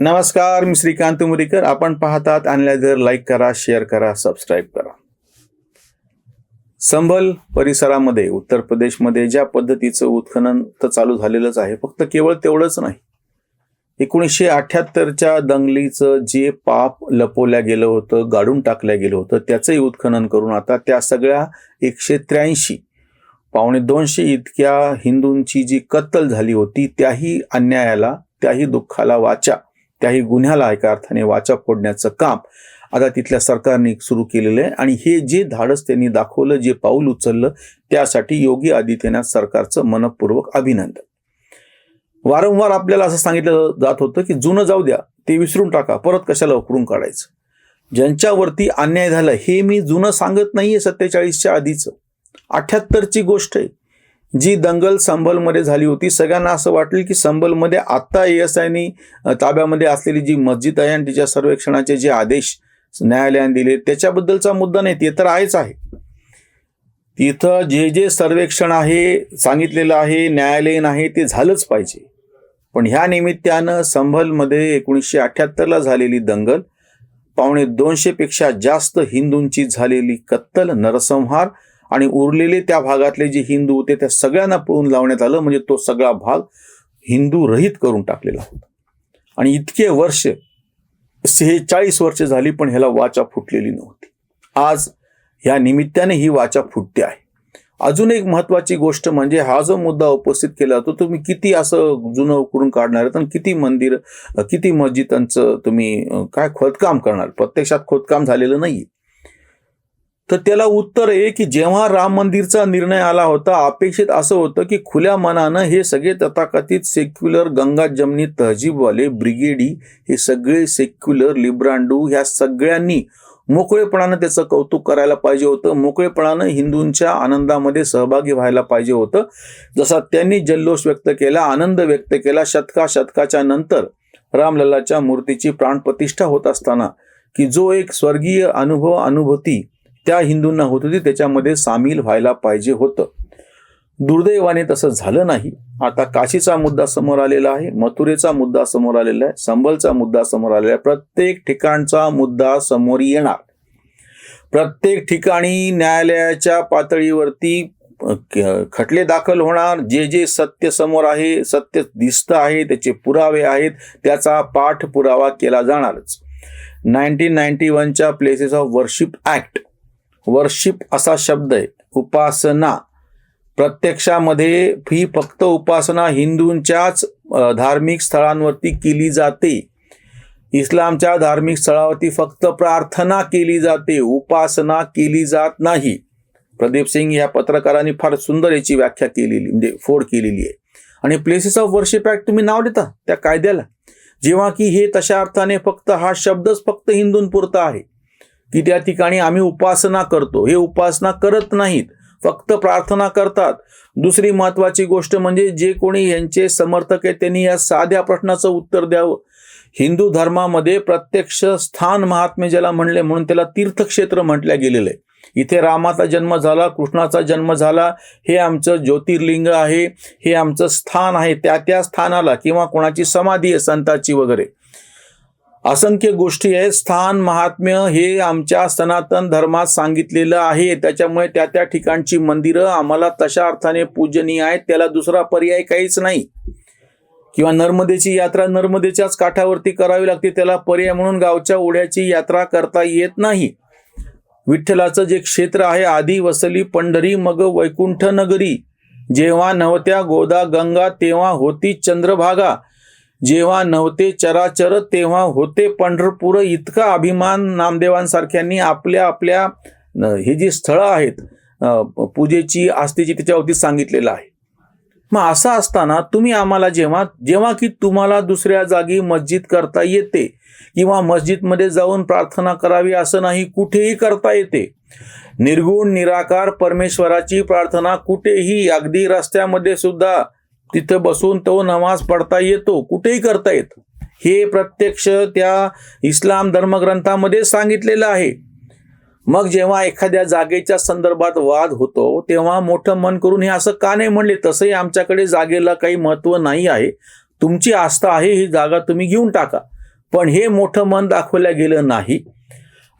नमस्कार मी श्रीकांत मुरीकर. आपण पाहतात आणल्या जर लाईक करा शेअर करा सबस्क्राईब करा. संभल परिसरामध्ये उत्तर प्रदेशमध्ये ज्या पद्धतीचं उत्खनन तर चालू झालेलंच आहे फक्त केवळ तेवढंच नाही. एकोणीसशे अठ्याहत्तरच्या दंगलीचं जे पाप लपवल्या गेलं होतं गाडून टाकल्या गेलं होतं त्याचंही उत्खनन करून आता त्या सगळ्या एकशे त्र्याऐंशी पावणे दोनशे इतक्या हिंदूंची जी कत्तल झाली होती त्याही अन्यायाला त्याही दुःखाला वाचा. त्याही गुन्ह्याला एका अर्थाने वाचा फोडण्याचं काम आता तिथल्या सरकारने सुरू केलेलं आहे. आणि हे जे धाडस त्यांनी दाखवलं जे पाऊल उचललं त्यासाठी योगी आदित्यनाथ सरकारचं मनपूर्वक अभिनंदन. वारंवार आपल्याला असं सांगितलं जात होतं की जुनं जाऊ द्या ते विसरून टाका परत कशाला उकरून काढायचं? ज्यांच्यावरती अन्याय झाला हे मी जुनं सांगत नाहीये सत्तेचाळीसच्या आधीचं. अठ्याहत्तरची गोष्ट आहे. जी दंगल संबलमध्ये झाली होती सगळ्यांना असं वाटलं की संबलमध्ये आत्ता एस आयनी ताब्यामध्ये असलेली जी मस्जिद आहे आणि तिच्या सर्वेक्षणाचे जे आदेश न्यायालयाने दिले त्याच्याबद्दलचा मुद्दा नाही ते तर आहेच आहे. तिथं जे जे सर्वेक्षण आहे सांगितलेलं आहे न्यायालयीन आहे ते झालंच पाहिजे. पण ह्या निमित्तानं संभलमध्ये एकोणीसशे अठ्ठ्याहत्तरला झालेली दंगल पावणे दोनशेपेक्षा जास्त हिंदूंची झालेली कत्तल नरसंहार आणि उरलेले त्या भागातले जे हिंदू होते त्या सगळ्यांना पळून लावण्यात आलं. म्हणजे तो सगळा भाग हिंदू रहित करून टाकलेला होता. आणि इतके वर्ष सेहेचाळीस वर्ष झाली पण ह्याला वाचा फुटलेली नव्हती. आज ह्या निमित्ताने ही वाचा फुटते आहे. अजून एक महत्वाची गोष्ट म्हणजे हा जो मुद्दा उपस्थित केला जातो तुम्ही किती असं जुनं करून काढणार आहेत आणि किती मंदिर किती मस्जिदांचं तुम्ही काय खोदकाम करणार? प्रत्यक्षात खोदकाम झालेलं नाही तर त्याला उत्तर आहे की जेव्हा राम मंदिरचा निर्णय आला होता अपेक्षित असं होतं की खुल्या मनानं हे सगळे तथाकथित सेक्युलर गंगा जमनी तहजीबवाले ब्रिगेडी हे सगळे सेक्युलर लिब्रांडू ह्या सगळ्यांनी मोकळेपणानं त्याचं कौतुक करायला पाहिजे होतं. मोकळेपणानं हिंदूंच्या आनंदामध्ये सहभागी व्हायला पाहिजे होतं. जसा त्यांनी जल्लोष व्यक्त केला आनंद व्यक्त केला शतका शतकाच्या नंतर रामलल्लाच्या मूर्तीची प्राणप्रतिष्ठा होत असताना की जो एक स्वर्गीय अनुभव अनुभूती त्या हिंदूंना होत होती त्याच्यामध्ये सामील व्हायला पाहिजे होतं. दुर्दैवाने तसं झालं नाही. आता काशीचा मुद्दा समोर आलेला आहे मथुरेचा मुद्दा समोर आलेला आहे संबलचा मुद्दा समोर आलेला आहे. प्रत्येक ठिकाणचा मुद्दा समोर येणार. प्रत्येक ठिकाणी न्यायालयाच्या पातळीवरती खटले दाखल होणार. जे जे सत्य समोर आहे सत्य दिसतं आहे त्याचे पुरावे आहेत त्याचा पाठपुरावा केला जाणारच. नाईन्टीन नाईन्टी वनच्या places of worship act worship असा शब्द आहे. उपासना. प्रत्यक्षामध्ये ही फक्त उपासना हिंदूंच्याच धार्मिक स्थळांवरती केली जाते. इस्लामच्या धार्मिक स्थळावरती फक्त प्रार्थना केली जाते उपासना केली जात नाही. प्रदीप सिंग या पत्रकारांनी फार सुंदर याची व्याख्या केलेली म्हणजे फोड केलेली आहे. आणि प्लेसेस ऑफ वर्शिप ॲक्ट तुम्ही नाव देता त्या कायद्याला. जेव्हा की हे तशा अर्थाने फक्त हा शब्दच फक्त हिंदूंपुरता आहे. की त्या ठिकाणी आम्ही उपासना करतो. हे उपासना करत नाहीत. फक्त प्रार्थना करतात. दुसरी महत्वाची गोष्ट म्हणजे जे कोणी यांचे समर्थक आहेत त्यांनी या साध्या प्रश्नाचं उत्तर द्यावं. हिंदू धर्मामध्ये प्रत्यक्ष स्थान महात्मे ज्याला म्हणले म्हणून त्याला तीर्थक्षेत्र म्हटल्या गेलेलं आहे. इथे रामाचा जन्म झाला कृष्णाचा जन्म झाला हे आमचं ज्योतिर्लिंग आहे हे आमचं स्थान आहे. त्या त्या स्थानाला किंवा कोणाची समाधी आहे संताची वगैरे. असंख्य गोष्टी आहेत. स्थान महात्म्य हे आमच्या सनातन धर्मात सांगितलेलं आहे. त्याच्यामुळे त्या त्या ठिकाणची मंदिरं आम्हाला तशा अर्थाने पूजनीय आहेत. त्याला दुसरा पर्याय काहीच नाही. किंवा नर्मदेची यात्रा नर्मदेच्याच काठावरती करावी लागते. त्याला पर्याय म्हणून गावच्या ओढ्याची यात्रा करता येत नाही. विठ्ठलाचं जे क्षेत्र आहे आधी वसली पंढरी मग वैकुंठ नगरी जेव्हा नव्हत्या गोदा गंगा तेव्हा होती चंद्रभागा. जेव्हा नव्हते चराचर तेव्हा होते पंढरपूर. इतका अभिमान नामदेवांसारख्यांनी आपल्या आपल्या न- हे जी स्थळं आहेत पूजेची आस्तीची त्याच्यावरती सांगितलेलं आहे. मग असं असताना तुम्ही आम्हाला जेव्हा जेव्हा की तुम्हाला दुसऱ्या जागी मस्जिद करता येते किंवा मस्जिदमध्ये जाऊन प्रार्थना करावी असं नाही कुठेही करता येते. निर्गुण निराकार परमेश्वराची प्रार्थना कुठेही अगदी रस्त्यामध्ये सुद्धा तिथं बसून तो नमाज पडता येतो कुठेही करता येतो. हे प्रत्यक्ष त्या इस्लाम धर्मग्रंथामध्ये सांगितलेलं आहे. मग जेव्हा एखाद्या जागेच्या संदर्भात वाद होतो तेव्हा मोठं मन करून हे असं का नाही म्हणले? तसंही आमच्याकडे जागेला काही महत्त्व नाही आहे. तुमची आस्था आहे ही जागा तुम्ही घेऊन टाका. पण हे मोठं मन दाखवलं गेलं नाही.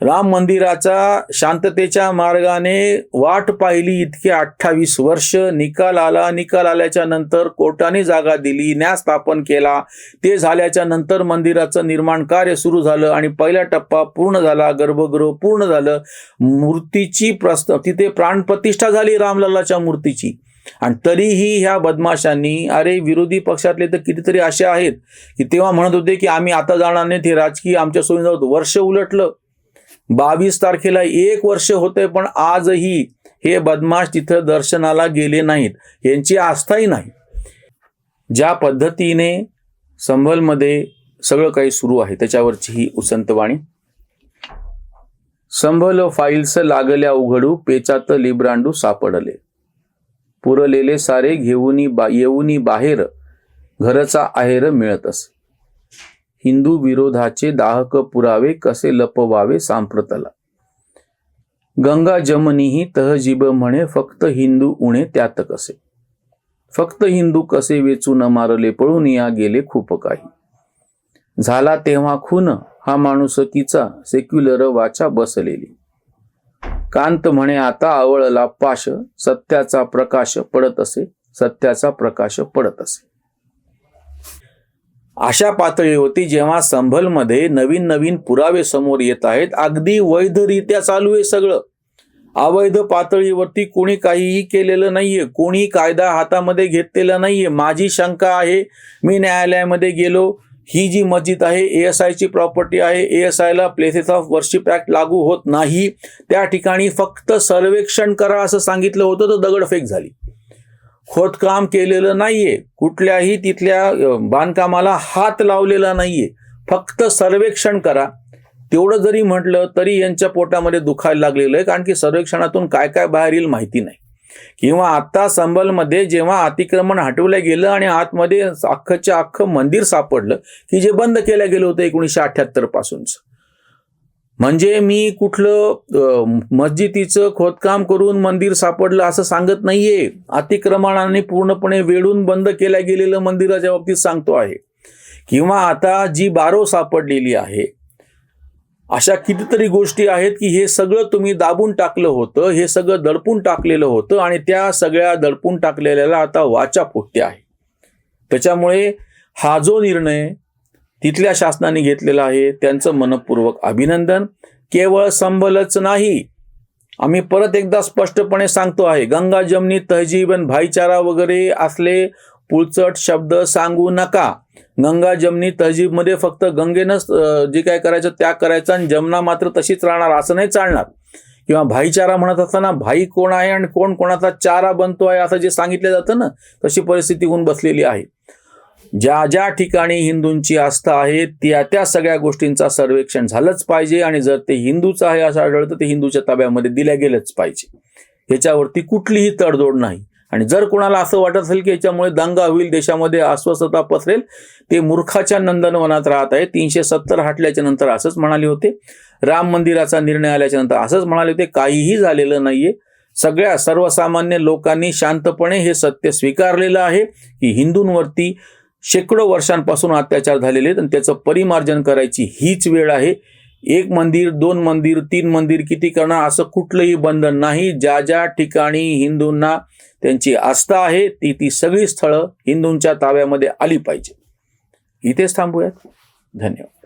राम मंदिराचा शांततेच्या मार्गाने वाट पाहिली इतके अठ्ठावीस वर्ष. निकाल आला. निकाल आल्याच्यानंतर कोर्टाने जागा दिली. न्याय स्थापन केला. ते झाल्याच्यानंतर मंदिराचं निर्माण कार्य सुरू झालं आणि पहिला टप्पा पूर्ण झाला. गर्भगृह पूर्ण झालं. मूर्तीची प्रस्त तिथे प्राणप्रतिष्ठा झाली रामलल्लाच्या मूर्तीची. आणि तरीही ह्या बदमाशांनी अरे विरोधी पक्षातले तर कितीतरी असे आहेत की तेव्हा म्हणत होते की आम्ही आता जाणार नाही. ते राजकीय आमच्या सोयीनं जाऊ वर्ष उलटलं. बावीस तारखेला एक वर्ष होते पण आजही हे बदमाश तिथं दर्शनाला गेले नाहीत. यांची आस्थाही नाही. ज्या पद्धतीने संभलमध्ये सगळं काही सुरू आहे त्याच्यावरची ही उसंतवाणी संभल फाईल्स लागल्या उघडू पेचात लिब्रांडू सापडले. पुरलेले सारे घेऊनी बा येऊनी बाहेर घरचा आहेर मिळत असे हिंदू विरोधाचे दाहक पुरावे कसे लपवावे सांप्रतला. गंगा जमनीही तहजीब म्हणे फक्त हिंदू उणे त्यात कसे. फक्त हिंदू कसे वेचून मारले पळून या गेले खूप काही. झाला तेव्हा खून हा माणुसकीचा सेक्युलर वाचा बसलेली. कांत म्हणे आता आवळला पाश सत्याचा प्रकाश पडत असे सत्याचा प्रकाश पडत असे. अशा पातळी होती जेव्हा संभलमध्ये नवीन नवीन पुरावे समोर येत आहेत. अगदी वैधरित्या चालू आहे सगळं. अवैध पातळीवरती कोणी काहीही केलेलं नाहीये. कोणी कायदा हातामध्ये घेतलेला नाहीये. माझी शंका आहे मी न्यायालयामध्ये गेलो. ही जी मस्जिद आहे ए एस आयची प्रॉपर्टी आहे ए एस आयला प्लेसेस ऑफ वर्शिप ॲक्ट लागू होत नाही. त्या ठिकाणी फक्त सर्वेक्षण करा असं सांगितलं होतं तर दगडफेक झाली. खोदकाम केलेलं नाहीये. कुठल्याही तिथल्या बांधकामाला हात लावलेला नाहीये. फक्त सर्वेक्षण करा. तेवढं जरी म्हटलं तरी यांच्या पोटामध्ये दुखायला लागलेलं आहे कारण की सर्वेक्षणातून काय काय बाहेर येईल माहिती नाही. किंवा आता संबलमध्ये जेव्हा अतिक्रमण हटवलं गेलं आणि आतमध्ये अख्खच्या अख्खं मंदिर सापडलं की जे बंद केलं गेलं होतं एकोणीसशे अठ्ठ्याहत्तर पासूनच. म्हणजे मी कुठलं मस्जिदीचं खोदकाम करून मंदिर सापडलं असं सांगत नाहीये. अतिक्रमणाने पूर्णपणे वेळून बंद केल्या गेलेलं मंदिराच्या बाबतीत सांगतो आहे. किंवा आता जी बारो सापडलेली आहे अशा कितीतरी गोष्टी आहेत की हे सगळं तुम्ही दाबून टाकलं होतं हे सगळं दडपून टाकलेलं होतं आणि त्या सगळ्या दडपून टाकलेल्याला आता वाचा फुटते आहे. त्याच्यामुळे हा जो निर्णय तिथल्या शासनाने घेतलेलं आहे. त्यांचं मनपूर्वक अभिनंदन. केवळ संबलच नाही. आम्ही परत एकदा स्पष्टपणे सांगतो आहे गंगा जमनी तहजीब आणि भाईचारा वगैरे असले पुळचट शब्द सांगू नका. गंगा जमनी तहजीबमध्ये फक्त गंगेनंच जे काय करायचं त्या करायचं आणि जमना मात्र तशीच राहणार असं नाही चालणार. किंवा भाईचारा म्हणत असताना भाई कोण आहे आणि कोण कोणाचा चारा बनतो आहे असं जे सांगितलं जातं ना तशी परिस्थिती होऊन बसलेली आहे. ज्या ज्या ठिकाणी हिंदूंची आस्था आहे त्या त्या सगळ्या गोष्टींचा सर्वेक्षण झालंच पाहिजे आणि जर ते हिंदूचं आहे असं आढळतं ते हिंदूच्या ताब्यामध्ये दिल्या गेलंच पाहिजे. ह्याच्यावरती कुठलीही तडजोड नाही. आणि जर कोणाला असं वाटत असेल की याच्यामुळे दंगा होईल देशामध्ये अस्वस्थता पसरेल ते मूर्खाच्या नंदनवनात राहत आहे. तीनशे सत्तर हटल्याच्या नंतर असंच म्हणाले होते. राम मंदिराचा निर्णय आल्याच्यानंतर असंच म्हणाले होते. काहीही झालेलं नाहीये. सगळ्या सर्वसामान्य लोकांनी शांतपणे हे सत्य स्वीकारलेलं आहे की हिंदूंवरती शेकडो वर्षांपासून अत्याचार झालेले आहेत आणि त्याचं परिमार्जन करायची हीच वेळ आहे. एक मंदिर दोन मंदिर तीन मंदिर किती करणार असं कुठलंही बंधन नाही. ज्या ज्या ठिकाणी हिंदूंना त्यांची आस्था आहे ती ती सगळी स्थळं हिंदूंच्या ताब्यामध्ये आली पाहिजे. इथेच थांबूयात. धन्यवाद.